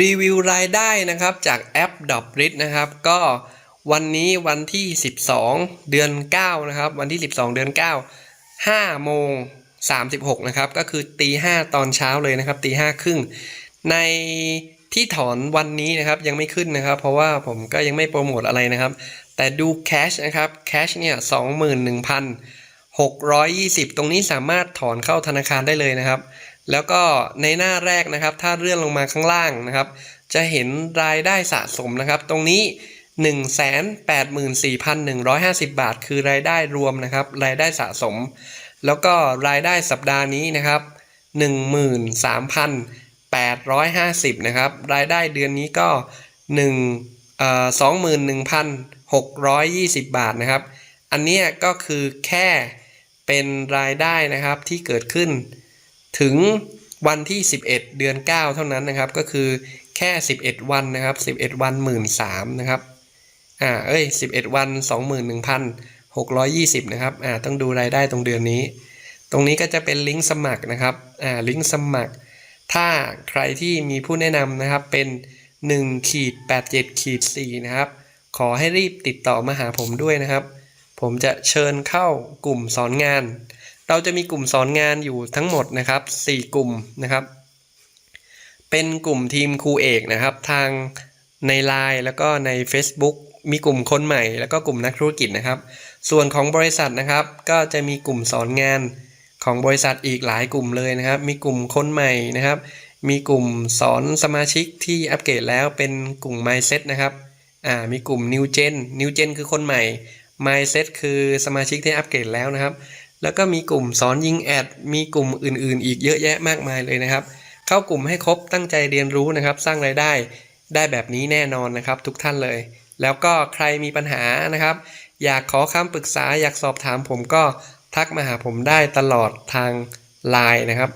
รีวิวรายได้นะครับจากแอปด o p r i t นะครับก็วันนี้วันที่ 12 เดือน 9 นะครับ วันที่ 12 เดือน 9 5โมง36 นะครับ ก็คือตี 5 ตอนเช้าเลยนะครับตี5ครึ่งในที่ถอนวันนี้นะครับยังไม่ขึ้นนะครับ เพราะว่าผมก็ยังไม่โปรโมทอะไรนะครับ แต่ดูแคชนะครับแคชเนี่ย21,620 ตรงนี้สามารถถอนเข้าธนาคารได้เลยนะครับ แล้วก็ในหน้าแรกนะครับ ถ้าเลื่อนลงมาข้างล่างนะครับ จะเห็นรายได้สะสมนะครับ ตรงนี้ 184,150 บาท คือรายได้รวมนะครับ รายได้สะสม แล้วก็รายได้สัปดาห์นี้นะครับ 13,850 นะครับ รายได้เดือนนี้ก็1เอ่อ21,620 บาทนะครับ อันนี้ก็คือแค่เป็นรายได้นะครับที่เกิดขึ้น ถึงวันที่ 11 เดือน 9 เท่านั้นนะครับ ก็คือแค่ 11 วันนะครับ 11 วัน 1 3ื่นนะครับ อ่า เอ้ย 11 วัน 21,620 นะครับ อ่า ต้องดูรายได้ตรงเดือนนี้ ตรงนี้ก็จะเป็นลิงก์สมัครนะครับ อ่า ลิงก์สมัคร ถ้าใครที่มีผู้แนะนำนะครับ เป็น1ขีด87ขีด4นะครับ ขอให้รีบติดต่อมาหาผมด้วยนะครับ ผมจะเชิญเข้ากลุ่มสอนงาน เราจะมีกลุ่มสอนงานอยู่ทั้งหมดนะครับ 4 กลุ่มนะครับ เป็นกลุ่มทีมครูเอกนะครับ ทางใน Line แล้วก็ใน Facebook มีกลุ่มคนใหม่ แล้วก็กลุ่มนักธุรกิจนะครับ ส่วนของบริษัทนะครับ ก็จะมีกลุ่มสอนงานของบริษัทอีกหลายกลุ่มเลยนะครับ มีกลุ่มคนใหม่นะครับ มีกลุ่มสอนสมาชิกที่อัปเกรดแล้วเป็นกลุ่ม Mindset นะครับ อ่า มีกลุ่ม New Gen New Gen คือคนใหม่ Mindset คือสมาชิกที่อัปเกรดแล้วนะครับ แล้วก็มีกลุ่มสอนยิงแอด มีกลุ่มอื่นๆ อีกเยอะแยะมากมายเลยนะครับ เข้ากลุ่มให้ครบตั้งใจเรียนรู้นะครับ สร้างรายได้ได้แบบนี้แน่นอนนะครับ ทุกท่านเลย แล้วก็ใครมีปัญหานะครับ อยากขอคำปรึกษาอยากสอบถามผมก็ทักมาหาผมได้ตลอดทางไลน์นะครับ